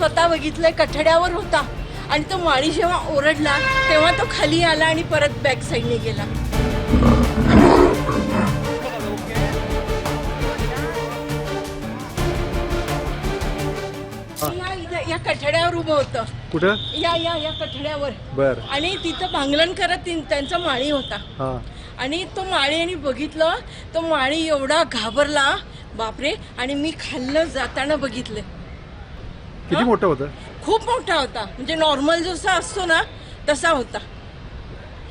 स्वतः बघितलंय कठड्यावर होता. आणि तो माळी जेव्हा ओरडला तेव्हा तो खाली आला आणि परत बॅक साईडने गेला. या इथे- या कठड्यावर उभं होतं. कुठं? या या या कठड्यावर. बर. आणि तिथं भांगलन करत त्यांचा माळी होता. हा. आणि तो माळीने बघितलं तो माळी एवढा घाबरला बापरे आणि मी खाल्लं जाताना बघितलं. किती मोठं होतं? खूप मोठा होता. म्हणजे नॉर्मल जसा असतो ना तसा होता.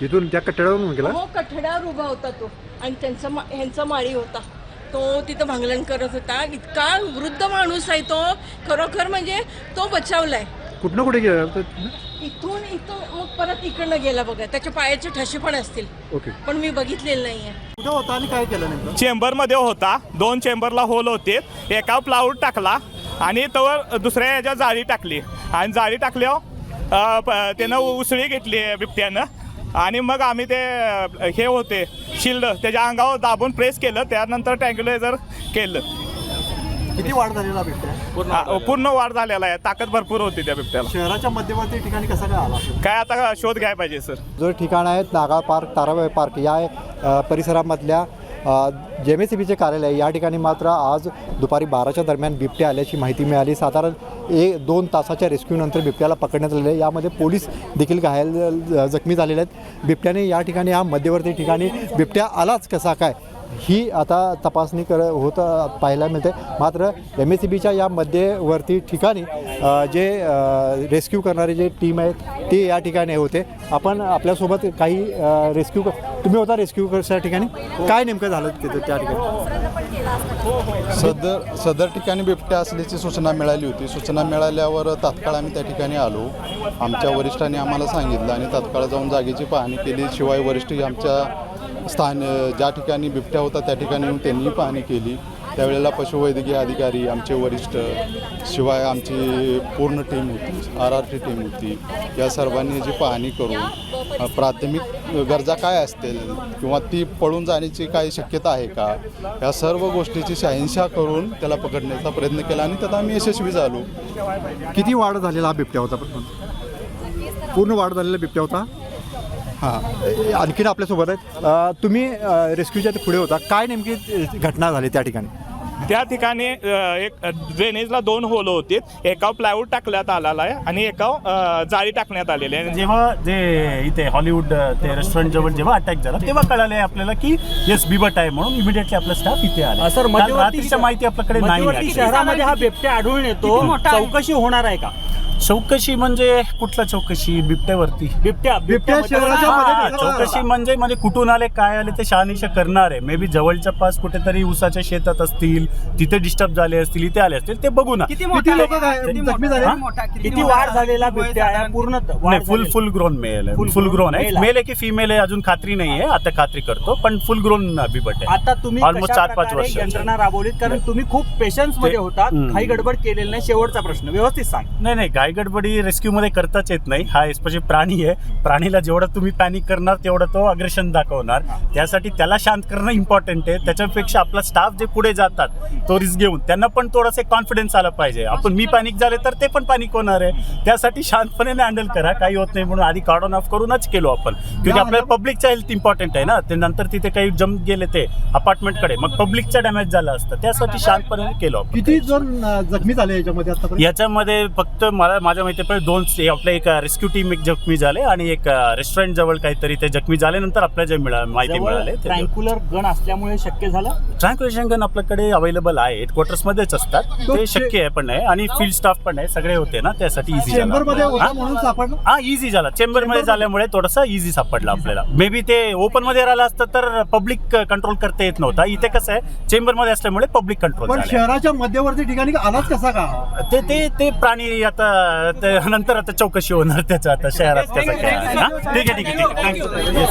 इथून त्या कट्ट्यावरून गेला? हो कठड्यावर उभा होता तो. आणि त्यांचा मा- ह्यांचा माळी होता. तो तिथं भांगलन करत होता. इतका वृद्ध माणूस आहे तो. खरोखर म्हणजे तो बचावलाय. कुठनं कुठे गेला? तर- इथून इथून मग परत इकडनं गेला बघा. त्याच्या पायाचे ठसे पण असतील. ओके. पण मी बघितलेलं नाहीये. कुठं होता आणि काय केलं नेमकं? चेंबरमध्ये होता. दोन चेंबरला होल होते. एका प्लाऊड टाकला. आणि तवर दुसऱ्या ह्याच्या जाळी टाकली. आणि जाळी टाकल्यावर प- त्यानं उसळी घेतली बिबट्यानं. आणि मग आम्ही ते हे होते शिल्ड त्याच्या अंगावर दाबून प्रेस केलं. त्यानंतर टँग्युलायझर केलं. किती वाढ झालेला बिबट्या? पूर्ण वाढ झालेला. आहे. ताकद भरपूर होती त्या बिबट्याला. शहराच्या मध्यवर्ती ठिकाणी कसा काय आला काय आता शोध घ्यायला पाहिजे सर? जो ठिकाण आहेत नागाळ पार्क ताराबाई पार्क या परिसरामधल्या जेम एस सी बीचे कार्यालय या ठिकाणी मात्र आज दुपारी बाराच्या दरम्यान बिबटे आल्याची माहिती मिळाली. साधारण एक दोन तासाच्या रेस्क्यूनंतर बिबट्याला पकडण्यात आले आहे. यामध्ये पोलीस देखील घायल जखमी झालेले आहेत. बिबट्याने या ठिकाणी या मध्यवर्ती ठिकाणी बिबट्या आलाच कसा काय? ही आता तपासणी कर होत पाहायला मिळते. मात्र एम एस सी बीच्या या मध्यवर्ती ठिकाणी जे रेस्क्यू करणारे जे टीम आहेत ते या ठिकाणी होते. आपण आपल्यासोबत काही रेस्क्यू रेस्क्यू तुम्ही होता रेस्क्यू करच्या ठिकाणी? काय नेमकं झालं तिथे त्या ठिकाणी? सदर सदर ठिकाणी बिबट्या असल्याची सूचना मिळाली होती. सूचना मिळाल्यावर तात्काळ आम्ही त्या ठिकाणी आलो. आमच्या वरिष्ठांनी आम्हाला सांगितलं आणि तात्काळ जाऊन जागेची पाहणी केली. शिवाय वरिष्ठ आमच्या स्थान ज्या ठिकाणी बिबट्या होता त्या ठिकाणी येऊन त्यांनी पाहणी केली. त्यावेळेला पशुवैद्यकीय अधिकारी आमचे वरिष्ठ शिवाय आमची पूर्ण टीम होती आर आर टी टीम होती. या सर्वांनी जी पाहणी करून प्राथमिक गरजा काय असतील किंवा ती पळून जाण्याची काही शक्यता आहे का? या सर्व गोष्टीची शहानिशा करून त्याला पकडण्याचा प्रयत्न केला आणि त्यात आम्ही यशस्वी झालो. किती वाढ झालेला हा बिबट्या होता पण पूर्ण वाढ झालेला बिबट्या होता? हां. आणखीन आपल्यासोबत आहेत. अ, तुम्ही अ, रेस्क्यूच्या पुढे होता. काय नेमकी अ, घटना झाली त्या ठिकाणी? त्या ठिकाणी अ, एक ड्रेनेजला दोन होल होते. एका प्लायवूड टाकण्यात आलेला आहे आणि एका अ, जाळी टाकण्यात आलेली आहे. जेव्हा जे इथे हॉलिवूड अ, ते रेस्टॉरंट जवळ जेव्हा अटॅक झाला तेव्हा कळाले आपल्याला की येस बिबट आहे म्हणून इमिडिएटली आपला स्टाफ इथे आला. सर काल मध्यवर्ती रात्रीच्या माहिती आपल्याकडे नाही मध्यवर्ती. शहरामध्ये हा बिबट्या आढळून येतो. चौकशी होणार आहे का? चौकशी म्हणजे कुठला चौकशी? बिबट्यावरती. बिबट्या बिबट्या शहराच्या हा, मध्ये चौकशी म्हणजे म्हणजे कुठून आले काय आले ते शहानिशा करणार. आहे मे बी जवळच्या पास कुठेतरी उसाच्या शेतात असतील तिथे डिस्टर्ब झाले असतील इथे आले असतील ते बघू ना. किती लोक जखमी झाले? हा? किती वाढ झालेला बिबट्या आहे? पूर्ण नाही फुल. फुल ग्रोन मेल आहे. Full फुल grown ग्रोन आहे. male आहे. मेल आहे की फिमेल आहे अजून खात्री नाही आहे आता खात्री करतो पण फुल ग्रोन बिबट आहे. आता तुम्ही कशा चार पाच वर्ष. यंत्रणा राबवलीत? कारण तुम्ही खूप पेशन्समध्ये ते- होतात. हम्म. काही गडबड केलेली नाही. शेवटचा प्रश्न. व्यवस्थित सांग. नाही नाही. गाय गडबडी रेस्क्यू मध्ये करताच येत नाही. हा स्पेशली प्राणी आहे. प्राणीला जेवढं तुम्ही पॅनिक करणार तेवढं तो अग्रेशन दाखवणार. त्यासाठी त्याला शांत करणं इम्पॉर्टंट आहे. त्याच्यापेक्षा आपला स्टाफ जे पुढे जातात तो रिस्क घेऊन त्यांना पण थोडंसं कॉन्फिडन्स आला पाहिजे. आपण मी पॅनिक झाले तर ते पण पॅनिक होणार आहे. त्यासाठी शांतपणे हँडल करा. काही होत नाही म्हणून आधी कार्डन ऑफ करूनच केलो आपण. क्योंकि आपल्याला पब्लिकचा हेल्थ इम्पॉर्टंट आहे ना. ते नंतर तिथे काही जम्प गेले ते अपार्टमेंटकडे मग पब्लिकचा डॅमेज झाला असतं. त्यासाठी शांतपणे केलो किती जण जखमी झाले याच्यामध्ये याच्यामध्ये फक्त मला माझ्या माहितीपर्यंत दोन आपल्या एक रेस्क्यू टीम एक जखमी झाले आणि एक रेस्टॉरंट जवळ काहीतरी ते जखमी झाल्यानंतर आपल्याला जे मिळा माहिती मिळाले ट्रँक्युलर गण असल्यामुळे शक्य झालं? ट्रँक्युलेशन गन आपल्याकडे अवेलेबल आहे. हेडक्वार्टर्स मध्येच असतात. तो शक्य आहे पण आहे आणि फील्ड स्टाफ पण आहे. सगळे होते ना त्यासाठी इझी झाला. हा? इझी झाला. चेंबरमध्ये झाल्यामुळे थोडासा इझी सापडला आपल्याला. मे बी ते ओपनमध्ये राहिलं असतं तर पब्लिक कंट्रोल करता येत नव्हता. इथे कसं आहे चेंबरमध्ये असल्यामुळे पब्लिक कंट्रोल शहराच्या मध्यवर्ती ठिकाणी आलाच कसा का? ते ते ते प्राणी आता ते नंतर आता चौकशी होणार त्याचं आता शहरात त्याचं. काय आहे, हा? ठीक आहे ठीक आहे ठीक आहे. थँक्यू